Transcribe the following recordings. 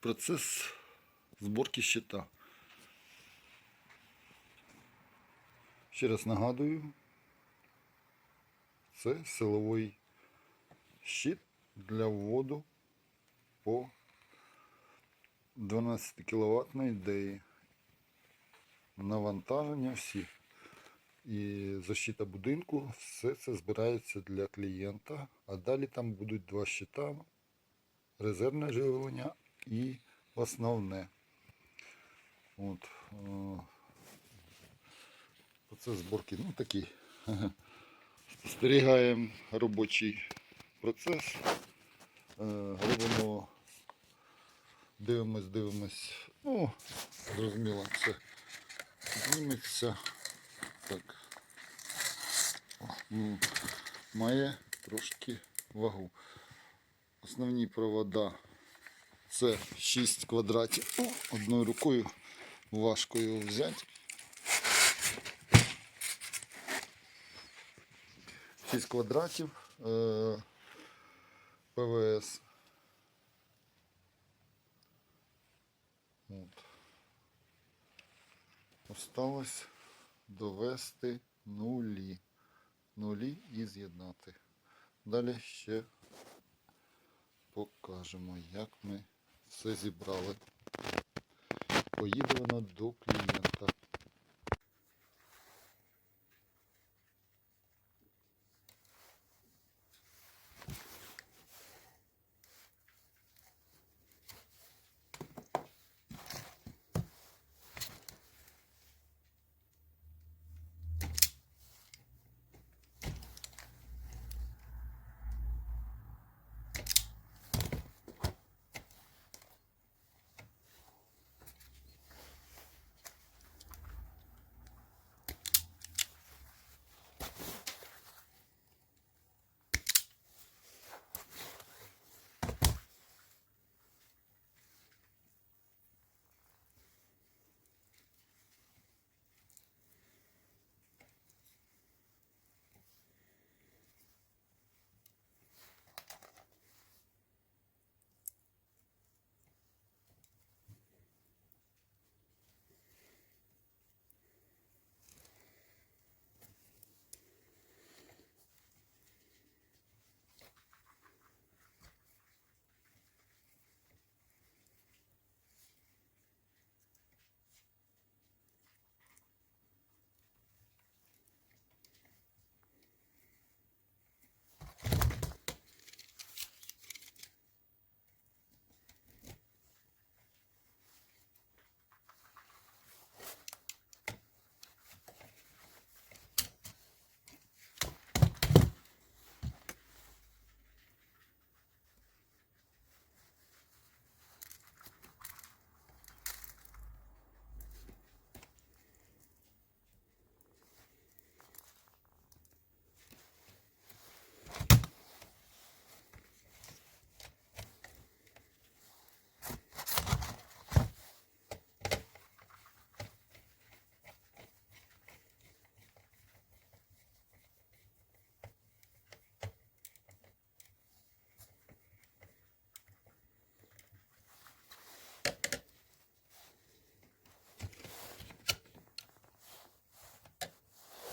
процес зборки щита. Ще раз нагадую, це силовий щит для вводу по 12 кВт ідеї. Навантаження всі. І защита будинку, все це збирається для клієнта. А далі там будуть два щита, резервне живлення і основне. От, е, Процес зборки ну, такий. Спостерігаємо робочий процес. Е, Робимо, дивимось, дивимось. Ну, зрозуміло, все зніметься. Так. Має трошки вагу. Основні провода це 6 квадратів. О, одною рукою важко його взяти. 6 квадратів е, ПВС. От. Осталось довести нулі. Нулі і з'єднати. Далі ще покажемо, як ми все зібрали. Поїде вона до клієнта.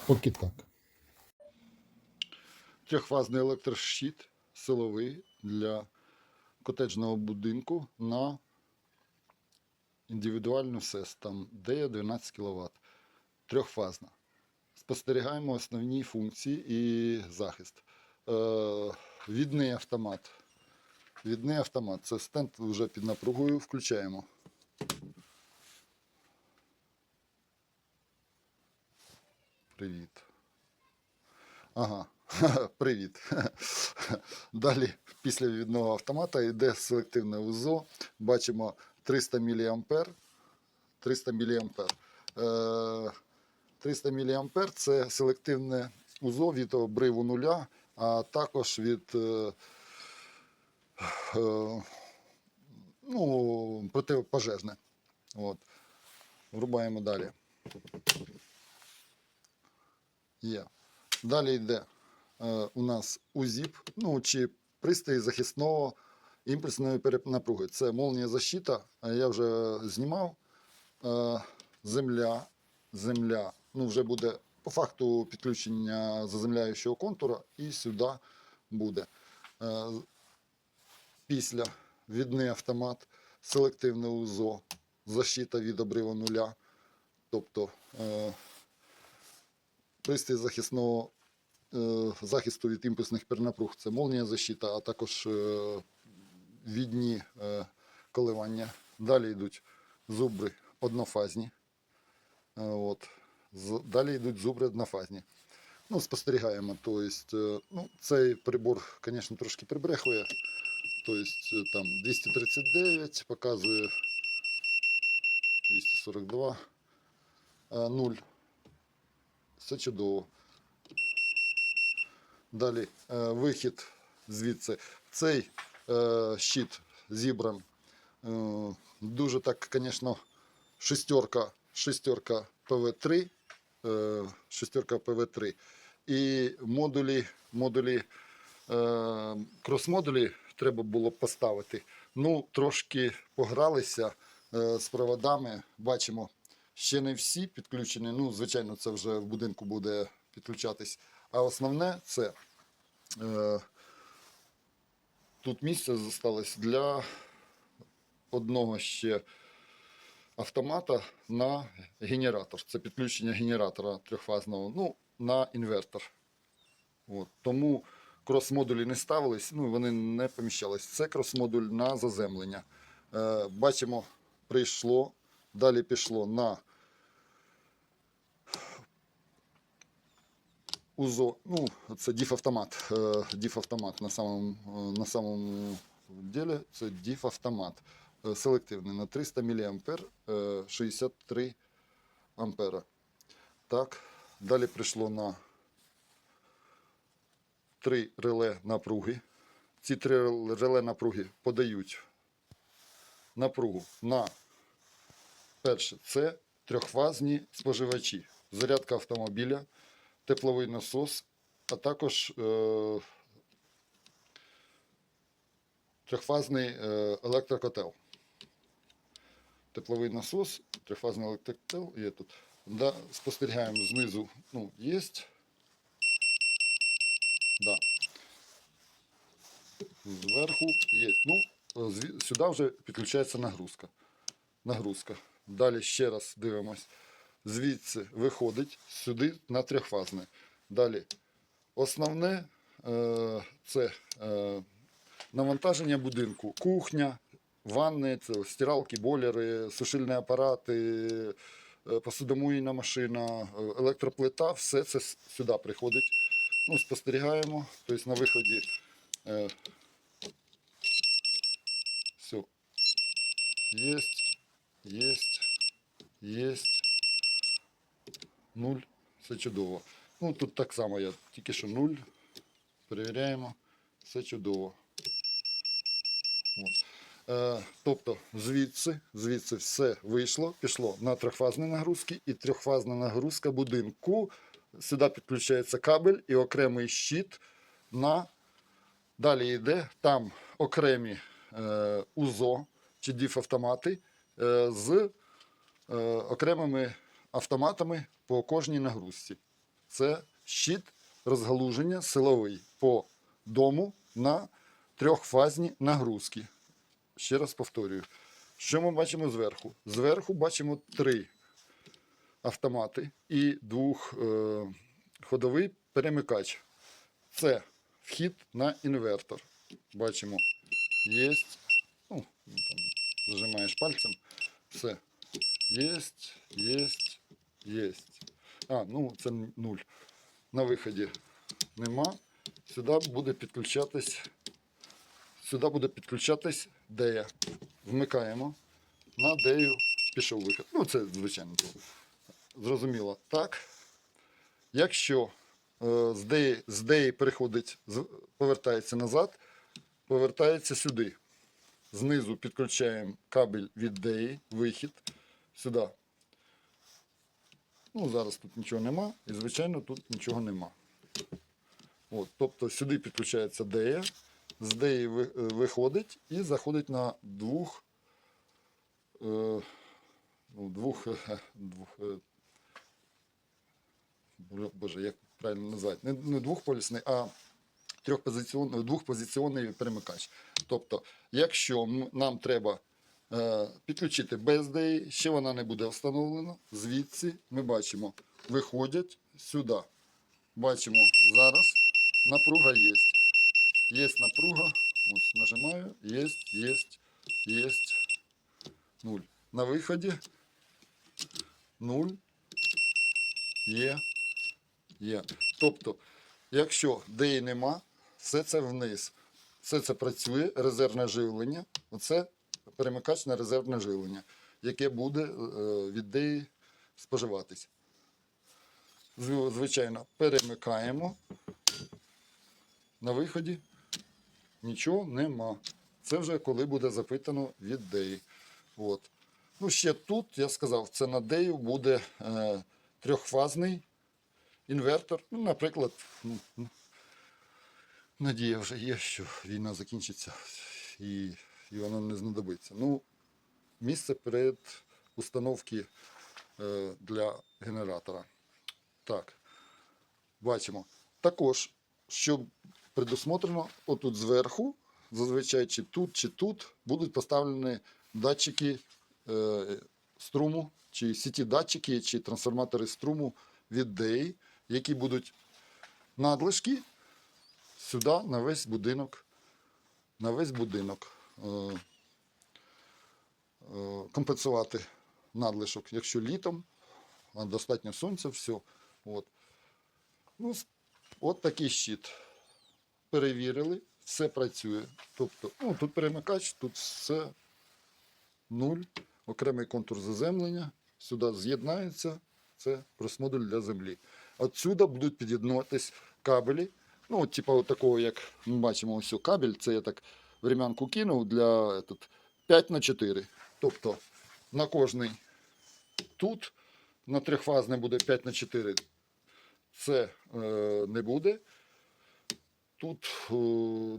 Поки так. Трьохфазний електрощит силовий для котеджного будинку на індивідуальну СЕС, там де 12 кВт. Трьохфазна. Спостерігаємо основні функції і захист. Е, відний автомат. Відний автомат. Це стенд вже під напругою включаємо. Привіт. Ага, привіт. Далі після відного автомата йде селективне УЗО. Бачимо 300 мА. 300 мА. Е, 300 мА це селективне УЗО від обриву нуля, а також від е, е, ну, протипожежне. От. Врубаємо далі. Є. Далі йде е, у нас УЗІП, ну чи пристрій захисного імпульсної перенапруги. Це молнія защита, я вже знімав. Е, Земля, земля. Ну, вже буде по факту підключення заземляючого контура і сюди буде. Е, Після відний автомат, селективне УЗО, защита від обриву нуля. Тобто е, пристрій захисного е, захисту від імпульсних перенапруг це молнія защита, а також е, відні е, коливання. Далі йдуть зубри однофазні. От. Далі йдуть зубри однофазні. Ну, спостерігаємо. Тобто, ну, цей прибор, звісно, трошки прибрехує. Тобто там 239 показує 242, е, 0. Все чудово. Далі е, вихід звідси. Цей е, щит зібран. Е, дуже так, звісно, шестерка, шестерка ПВ3. Е, шестерка ПВ3. І модулі, модулі, е, крос-модулі треба було поставити. Ну, трошки погралися е, з проводами. Бачимо, ще не всі підключені. Ну, звичайно, це вже в будинку буде підключатись. А основне це е, тут місце залишилось для одного ще автомата на генератор. Це підключення генератора трьохфазного ну, на інвертор. От. Тому крос-модулі не ставились, ну, вони не поміщались. Це крос-модуль на заземлення. Е, бачимо, прийшло, далі пішло на УЗО, ну, це діф-автомат. Е, діф-автомат на самому, е, на самому ділі це діф-автомат. Е, Селективний на 300 мА, е, 63 ампера. Так, далі прийшло на три реле напруги. Ці три реле напруги подають напругу на перше це трьохфазні споживачі, зарядка автомобіля, тепловий насос, а також е, трьохфазний е, електрокотел. Тепловий насос, трьохфазний електрокотел є тут. Да, спостерігаємо знизу, ну, є. Да. Зверху є. Ну, сюди вже підключається нагрузка. Нагрузка. Далі ще раз дивимось. Звідси виходить сюди на трьохфазне. Далі основне е, це е, навантаження будинку. Кухня, ванни, це стиралки, бойлери, сушильні апарати, е, посудомийна машина, електроплита, все це сюди приходить. Ну, спостерігаємо. Тобто на виході все. Єсть, єсть, єсть. Нуль. Все чудово. Ну тут так само я тільки що нуль. Перевіряємо. Все чудово. Е, тобто звідси, звідси все вийшло, пішло на трьохфазні нагрузки і трьохфазна нагрузка будинку. Сюди підключається кабель і окремий щит на далі йде там окремі е, УЗО чи діф-автомати е, з е, окремими автоматами по кожній нагрузці. Це щит розгалуження силовий по дому на трьохфазні нагрузки. Ще раз повторюю. Що ми бачимо зверху? Зверху бачимо три автомати і двохходовий перемикач. Це вхід на інвертор. Бачимо, є. Ну, зажимаєш пальцем. Все. Єсть, єсть, єсть. А, ну це нуль. На виході нема. Сюди буде підключатись. Сюди буде підключатись дея. Вмикаємо. На дею пішов вихід. Ну, це звичайно. Зрозуміло. Так. Якщо е, з деї, з деї переходить, з- повертається назад, повертається сюди. Знизу підключаємо кабель від деї, вихід сюди. Ну, зараз тут нічого нема, і звичайно тут нічого нема. От, тобто сюди підключається дея, з деї е, виходить і заходить на двох, е, ну, двох, е, двох е, боже, як правильно назвати, не, не двохполісний, а трьохпозиціонний, двохпозиційний перемикач. Тобто, якщо нам треба підключити без ДЕї, ще вона не буде встановлена, звідси ми бачимо, виходять сюди. Бачимо зараз напруга є. Є напруга, ось нажимаю, є, є, є, нуль. На виході нуль є, є. Тобто, якщо ДЕї нема, все це вниз. Все це працює, резервне живлення. Оце перемикач на резервне живлення, яке буде е, від ДЕї споживатись. Зв- Звичайно, перемикаємо. На виході нічого нема. Це вже коли буде запитано від ДЕї. От. Ну, ще тут, я сказав, це на ДЕю буде е, трьохфазний інвертор. Ну, наприклад, ну, ну, надія вже є, що війна закінчиться і, і воно не знадобиться. Ну, місце перед установки е, для генератора. Так, бачимо. Також, що предусмотрено, отут зверху, зазвичай чи тут, чи тут, будуть поставлені датчики е, струму, чи сіті датчики, чи трансформатори струму від DEI, які будуть надлишки сюди на весь будинок. На весь будинок компенсувати надлишок, якщо літом, а достатньо сонця, все. От. Ну, от такий щит. Перевірили, все працює. Тобто, ну, тут перемикач, тут все нуль, окремий контур заземлення, сюди з'єднається, це просмодуль для землі. Отсюди будуть під'єднуватись кабелі. Ну, от, типу, от такого, як ми бачимо, ось кабель, це я так врем'янку кинув для этот, 5 на 4. Тобто на кожний тут на трьохфазний буде 5 на 4 це е, не буде. Тут е,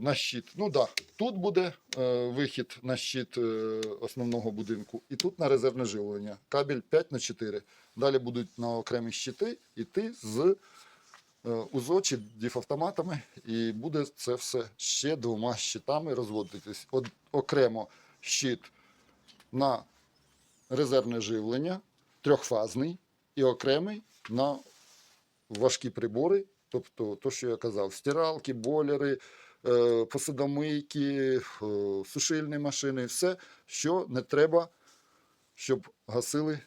на щит. Ну да, тут буде е, вихід на щит е, основного будинку, і тут на резервне живлення. Кабель 5 на 4. Далі будуть на окремі щити йти з е, УЗО чи діфавтоматами, і буде це все ще двома щитами розводитись. От, окремо щит на резервне живлення, трьохфазний, і окремий на важкі прибори, тобто то, що я казав, стиралки, бойлери, е, посудомийки, е, сушильні машини, все, що не треба, щоб гасили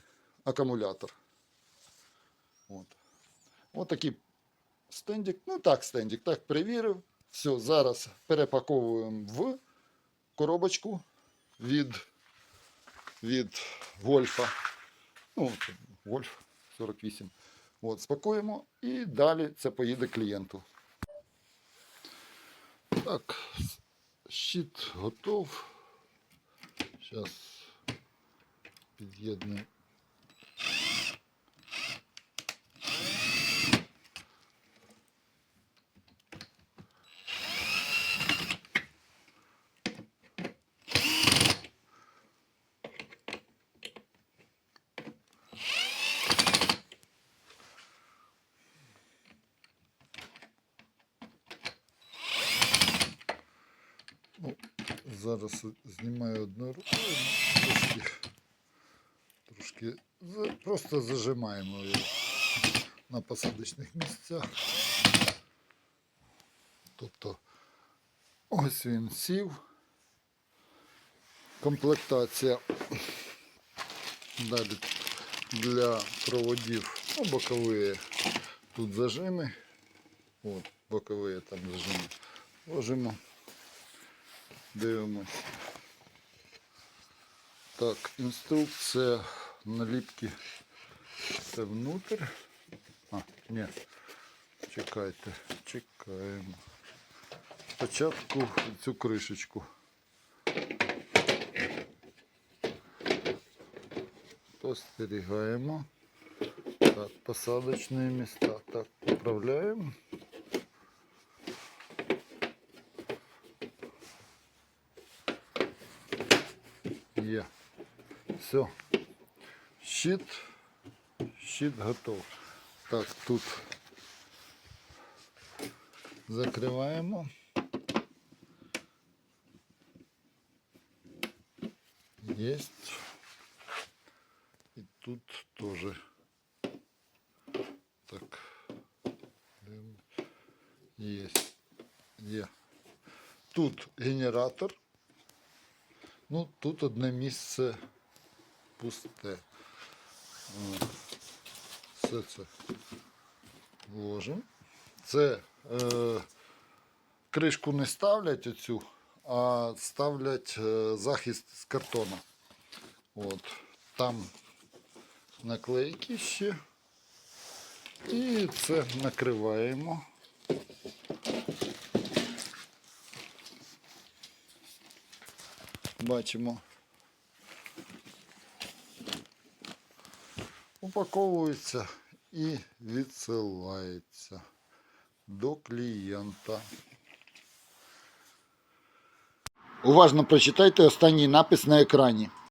акумулятор. От. От такий стендик. Ну так, стендик, так перевірив. Все, зараз перепаковуємо в коробочку від, від Вольфа. Ну, Вольф 48. От, спакуємо і далі це поїде клієнту. Так, щит готов. Зараз під'єднуємо. Ну, зараз знімаю одну рукою, ну, трошки, трошки просто зажимаємо його на посадочних місцях. Тобто ось він сів. Комплектація далі для проводів ну, бокові тут зажими. От, бокові там зажими. Ложимо. Дивимось. Так, інструкція наліпки. Це внутрь. А, ні. Чекайте, чекаємо. Спочатку цю кришечку. Спостерігаємо. Так, посадочні міста. Так, поправляємо. Все. Щит. Щит готов. Так, тут закриваємо. Есть. И тут тоже. Так. Эм, Есть. Є. Тут генератор. Ну, тут одне місце Пусте. Все це вложимо. Це е, кришку не ставлять оцю, а ставлять е, захист з картона. От. Там наклейки ще. І це накриваємо. Бачимо. Упаковується і відсилається до клієнта. Уважно прочитайте останній напис на екрані.